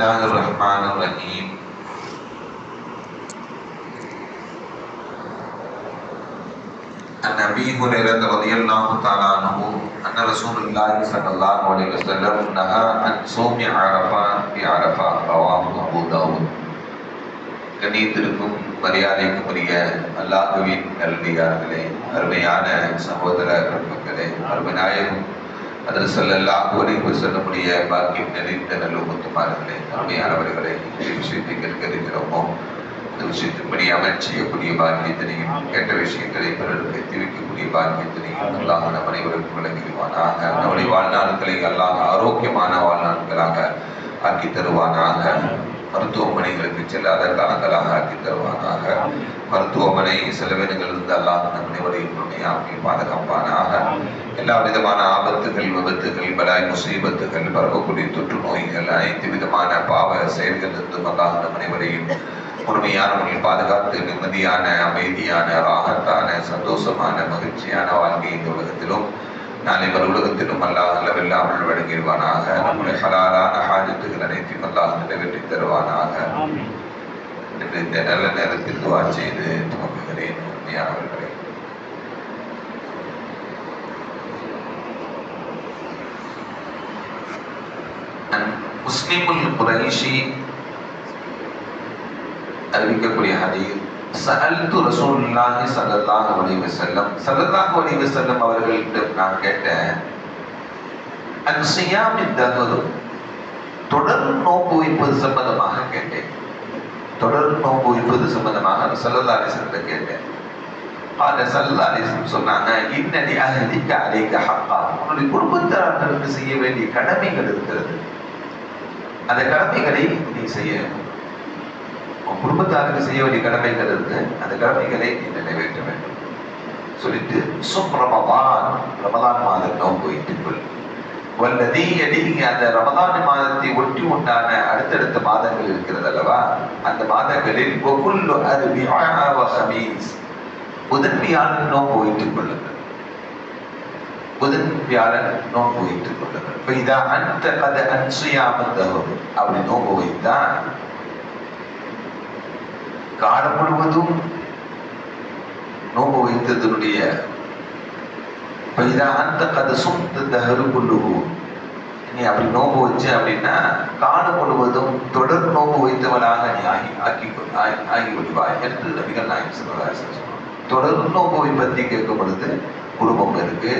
الله الرحمن الرحيم عن ابي هريره رضي الله تعالى عنه ان رسول الله صلى الله عليه وسلم نهى عن صوم عرفه بعرفه رواه ابو داود கண்ணியத்திற்கும் மரியாதைக்கும் உரிய அல்லாஹுவின் நல்லடியார்களே அருமையான சகோதர பெருமக்களே அருமை நாயகம் அதில் செல்லாக அலைஹி சொல்லக்கூடிய பாக்கியம் நிறைந்த நல்ல முத்துமார்களே அருமையானவர்களே இந்த விஷயத்தை கேட்க இருக்கிறோமோ? இந்த விஷயத்தின்படி அமல் செய்யக்கூடிய பாக்கியத்தினையும் கேட்ட விஷயங்களை பிறருக்கு எத்திவிக்கக்கூடிய பாக்கியத்தினையும் அல்லாஹ் நம் அனைவருக்கும் விளங்கிடுவானாக நம்முடைய வாழ்நாட்களை அல்லாஹ் ஆரோக்கியமான வாழ்நாட்களாக ஆக்கி தருவானாக. மருத்துவமனைகளுக்கு செல்லாத காலங்களாக ஆக்கி தருவானாக. மருத்துவமனை செலவினங்களிலிருந்து அல்லாஹ் நம் அனைவரையும் துணையாக்கி பாதுகாப்பானாக. எல்லா விதமான ஆபத்துகள் விபத்துகள் பலாய் முசீபத்துகள் பரவக்கூடிய தொற்று நோய்கள் அனைத்து விதமான பாவ செயல்களிலிருந்தும் அல்லாஹ் நம் அனைவரையும் முழுமையான முறையில் பாதுகாத்து நிம்மதியான அமைதியான ராகத்தான சந்தோஷமான மகிழ்ச்சியான வாழ்க்கை இந்த உலகத்திலும் நாளை மறு உலகத்திலும் அல்லாஹ் அளவில்லாமல் வழங்கிடுவானாக நம்முடைய ஹலாலான ஹாஜத்துகள் அனைத்தையும் அல்லாஹ் நிறைவேற்றி தருவானாக என்று இந்த நல்ல நேரத்தில் துவா செய்து துவங்குகிறேன் உண்மையானவர்களே முஸ்லிமுல் குரைஷி அறிவிக்கக்கூடிய ஹதீர் சகல்து ரசூல்லாஹி சல்லல்லாஹ் அலைஹி வஸல்லம். சல்லல்லாஹு அலைஹி வஸல்லம் அவர்கள்ட்ட நான் கேட்டேன் அன் சியாமின் தஹர் தொடர் நோக்கு வைப்பது சம்பந்தமாக கேட்டேன். தொடர் நோக்கு வைப்பது சம்பந்தமாக? சல்லல்லாஹு அலைஹி கேட்டேன். பாத சல்லல்லாஹு அலைஹி வஸல்லம் சொன்னாங்க இன்னலி அஹ்லிக அலைக ஹக்கா. உன்னுடைய குடும்பத்தார்களுக்கு செய்ய வேண்டிய கடமைகள் இருக்கிறது. அந்த கடமைகளை நீ செய்ய வேண்டும். குடும்பத்தாருக்கு செய்ய வேண்டிய கடமைகள் இருக்கு. அந்த கடமைகளை நீ நிறைவேற்ற வேண்டும். சொல்லிட்டு சும் ரமதான் ரமதான் மாதம் நோன்பு வைத்துக் கொள். வல்லதி எடிங்க அந்த ரமதான் மாதத்தை ஒட்டி உண்டான அடுத்தடுத்த மாதங்கள் இருக்கிறது அல்லவா? அந்த மாதங்களில் ஒவ்வொரு அது ஹமீஸ். புதன் நோன்பு வைத்துக் கொள்ளுங்கள். புதன் வியாழன் நோன்பு வைத்துக் கொள்ளுங்கள். இப்ப இதா அந்த கத அப்படி நோன்பு வைத்தான் காலம் முழுவதும் நோம்பு வைத்ததனுடைய அந்த கதை சுத்த தகரு கொள்ளுவு. நீ அப்படி நோம்பு வச்சு அப்படின்னா காலம் முழுவதும் தொடர் நோன்பு வைத்தவனாக நீ ஆகி ஆக்கி ஆகி- விடுவாய் என்று நபிகள் நாயகம் சொல்லுவார் தொடர் நோன்புவை பற்றி கேட்கும் பொழுது குடும்பம் இருக்கு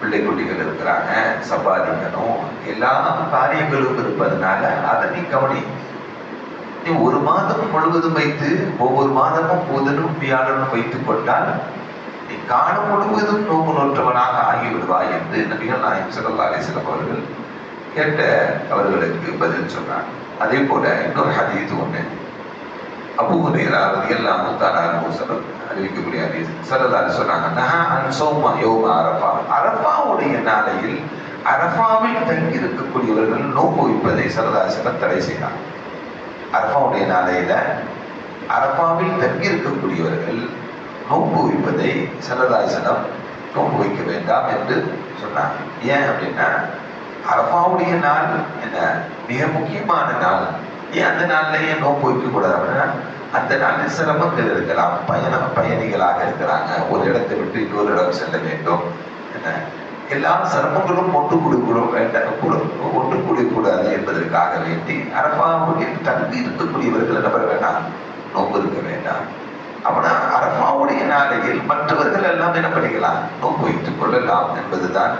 பிள்ளை குட்டிகள் இருக்கிறாங்க சம்பாதிக்கணும் எல்லா காரியங்களும் இருப்பதனால அதை நீ கவனி நீ ஒரு மாதம் முழுவதும் வைத்து ஒவ்வொரு மாதமும் புதனும் வியாழனும் வைத்துக் கொண்டால் நீ காலம் முழுவதும் நோக்கு நோற்றவனாக ஆகிவிடுவாய் என்று நபிகள் நாயகம் ஸல்லல்லாஹு அலைஹி அவர்கள் கேட்ட அவர்களுக்கு பதில் சொன்னார். அதே போல இன்னொரு ஹதீஸ் ஒன்று அபூ ஹுரைரா ரலியல்லாஹு தஆலா அன்ஹு அறிவிக்கக்கூடிய ஹதீஸ். ஸல்லல்லாஹு அலைஹி சொன்னாங்க நஹா அன் ஸௌம யௌம அரஃபா. அரஃபாவுடைய நாளையில் அரஃபாவில் தங்கி இருக்கக்கூடியவர்கள் நோன்பு வைப்பதை ஸல்லல்லாஹு அலைஹி தடை செய்தான் அரபாவுடைய நாளையில அரபாவில் தங்கியிருக்கக்கூடியவர்கள் நோன்பு வைப்பதை சரதாசனம் நோன்பு வைக்க வேண்டாம் என்று சொன்னாங்க. ஏன் அப்படின்னா அரபாவுடைய நாள் என்ன? மிக முக்கியமான நாள். ஏன் அந்த நாள்ல ஏன் நோன்பு வைக்க கூடாது அப்படின்னா அந்த நாளில் சிரமங்கள் இருக்கலாம் பயண பயணிகளாக இருக்கிறாங்க. ஒரு இடத்தை விட்டு இன்னொரு இடம் செல்ல வேண்டும். என்ன? எல்லா சிரமங்களும் ஒன்று கொடுக்கிறோம் வேண்டாம் கூட- ஒன்று கூடக்கூடாது என்பதற்காக வேண்டி அரபாவுடைய தங்கி இருக்கக்கூடியவர்கள் என்ன பண்ண வேண்டாம்? நோக்கு இருக்க வேண்டாம். அவனா அரபாவுடைய நாளையில் மற்றவர்கள் எல்லாம் என்ன பண்ணிக்கலாம்? நோக்கு வைத்துக் கொள்ளலாம் என்பதுதான்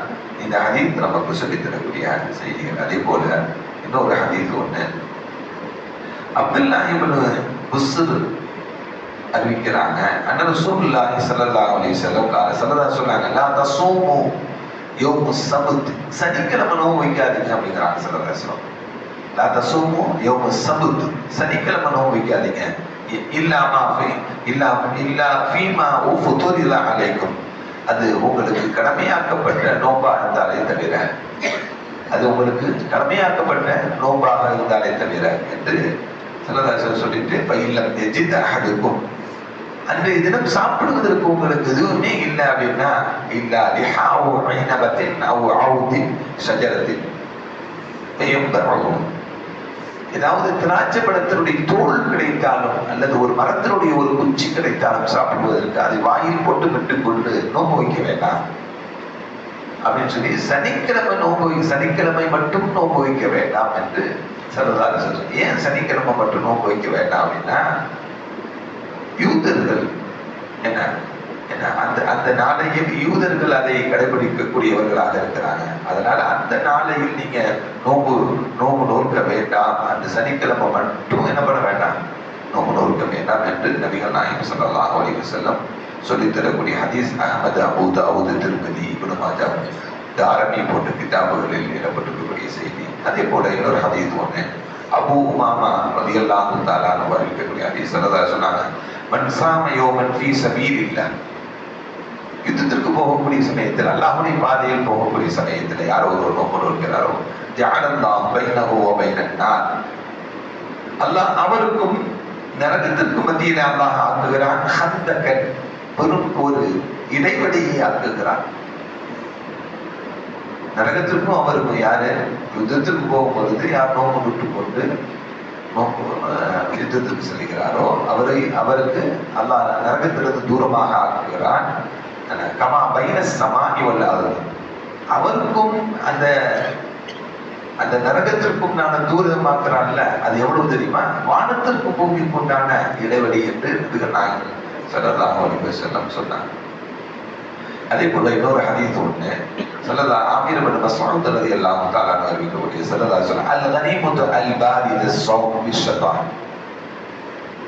இந்த ஹதீத் நமக்கு சொல்லித் தரக்கூடிய செய்திகள். அதே போல இன்னொரு ஹதீத் ஒண்ணு. அப்துல்லா இவனு புஸ்ர் அறிவிக்கிறாங்க அண்ணன் ரசூலுல்லாஹி சல்லா அலி வஸல்லம் கால ஸல்லல்லாஹு சொன்னாங்க யோமு சபுத் சனிக்கிழமை நோன்பு வைக்காதீங்க அப்படிங்கிறாங்க சில அலைஹி லாத சோமோ யோமு சபுத் சனிக்கிழமை நோன்பு வைக்காதீங்க இ- இல்லா இல்லா ஃபீமா ஊஃபு உஃபுதுரில அலைக்கும் அது உங்களுக்கு கடமையாக்கப்பட்ட நோன்பா இருந்தாலே தவிர அது உங்களுக்கு கடமையாக்கப்பட்ட நோம்பாக இருந்தாலே தவிர என்று சிலதாசர் சொல்லிட்டு பயிலம் எஜித் அஹதுக்கும். அன்றைய தினம் சாப்பிடுவதற்கு உங்களுக்கு எதுவுமே இல்லை அப்படின்னா இல்லா லிஹாவு ஐனபத்தின் அவ் அவுதின் ஷஜரத்தின் ஏதாவது திராட்சை பழத்தினுடைய தோல் கிடைத்தாலும் அல்லது ஒரு மரத்தினுடைய ஒரு குச்சி கிடைத்தாலும் சாப்பிடுவதற்கு அதை வாயில் போட்டு விட்டுக் கொண்டு நோம்பு வைக்க வேண்டாம். அப்படின்னு சொல்லி சனிக்கிழமை நோன்பு வை- சனிக்கிழமை மட்டும் நோம்பு வைக்க வேண்டாம் என்று சரதார சொல்றாங்க ஏன் சனிக்கிழமை மட்டும் நோன்பு வைக்க வேண்டாம் அப்படின்னா யூதர்கள் என்ன என்ன அந்த அந்த நாளையில் யூதர்கள் அதை கடைபிடிக்கக்கூடியவர்களாக இருக்கிறாங்க. அதனால அந்த நாளையில் நீங்க நோம்பு நோம்பு நோக்க வேண்டாம். அந்த சனிக்கிழமை மட்டும் என்ன பண்ண வேண்டாம்? நோம்பு நோக்க வேண்டாம் என்று நபிகள் நாயகம் சொல்லலாம் அலைஹி செல்லம் சொல்லித் தரக்கூடிய ஹதீஸ் அகமது அபூத் அவுது திருமதி இப்னு மாஜா தாரணி போன்ற கிதாபுகளில் இடப்பட்டிருக்கக்கூடிய செய்தி. அதே போல இன்னொரு ஹதீஸ் ஒன்று அபு உமாமா ரதியல்லாஹு தஆலா அன்ஹு இருக்கக்கூடிய ஹதீஸ். ஸல்லல்லாஹு சொன்னாங்க மன் சாம யோமன் யுத்தத்திற்கு போகக்கூடிய சமயத்தில் அல்லாஹ்வுடைய பாதையில் போகக்கூடிய சமயத்தில் யாரோ ஒரு நோக்கம் இருக்கிறாரோ ஜஅலல்லாஹு பைனஹு வ அல்லாஹ் அவருக்கும் நரகத்திற்கு மத்தியிலே அல்லாஹ் ஆக்குகிறான். ஹந்தகன் பெரும் ஒரு இடைவெளியை ஆக்குகிறான். நரகத்திற்கும் அவருக்கும் யாரு? யுத்தத்திற்கு போகும் பொழுது யார் நோக்கம் விட்டு கொண்டு யுத்தத்துக்கு செல்கிறாரோ அவரை அவருக்கு அல்லாஹ் நரகத்திலிருந்து தூரமாக ஆக்குகிறான். கமா பைன சமானி வல்லாது அவருக்கும் அந்த அந்த நரகத்திற்கும் நான் தூரமாக்குறான்ல அது எவ்வளவு தெரியுமா? வானத்திற்கு பூமிக்கு உண்டான இடைவெளி என்று நபிகள் நாயகம் ஸல்லல்லாஹு செல்லம் சொன்னார் சொன்னாங்க. அதே போல இன்னொரு ஹதீஸ் ஒன்று சொல்லதா ஆமீர் பின் மஸ்ஊத் ரலியல்லாஹு தஆலா அறிவிக்கக்கூடிய சொல்லதா சொல்ல அல் கனீமத்து அல் பாரித ஸௌம் பிஷ்ஷதான்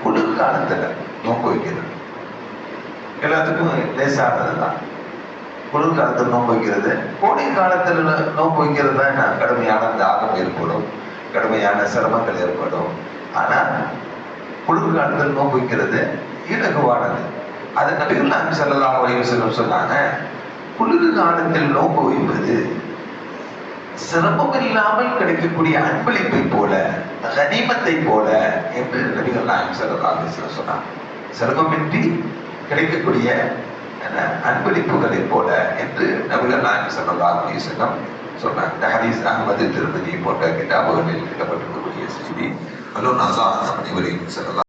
குளிர்காலத்துல நோக்கு வைக்கிறது எல்லாத்துக்கும் லேசானது தான் குளிர்காலத்தில் நோன்பு வைக்கிறது கோடை காலத்தில் நோன்பு வைக்கிறது தான் கடுமையான தாகம் ஏற்படும் கடுமையான சிரமங்கள் ஏற்படும் ஆனால் குளிர்காலத்தில் நோன்பு வைக்கிறது இலகுவானது அது நபிகள் நாயகம் ஸல்லல்லாஹு அலைஹி வஸல்லம் சொன்னாங்க குளிர் காலத்தில் நோம்பு வைப்பது சிரமம் இல்லாமல் கிடைக்கக்கூடிய அன்பளிப்பை போல கனிமத்தை போல என்று நபிகள் நாயகம் ஸல்லல்லாஹு சொன்னார். சிரமமின்றி கிடைக்கக்கூடிய அன்பளிப்புகளை போல என்று நபிகள் நாயகம் ஸல்லல்லாஹு அலைஹி வஸல்லம் சொன்னாங்க அகமது திருமதி போன்ற கிட்டாபுகளில் இடப்பட்டிருக்கக்கூடிய செய்தி. அலோ நாசா அனைவரையும் ஸல்லல்லாஹு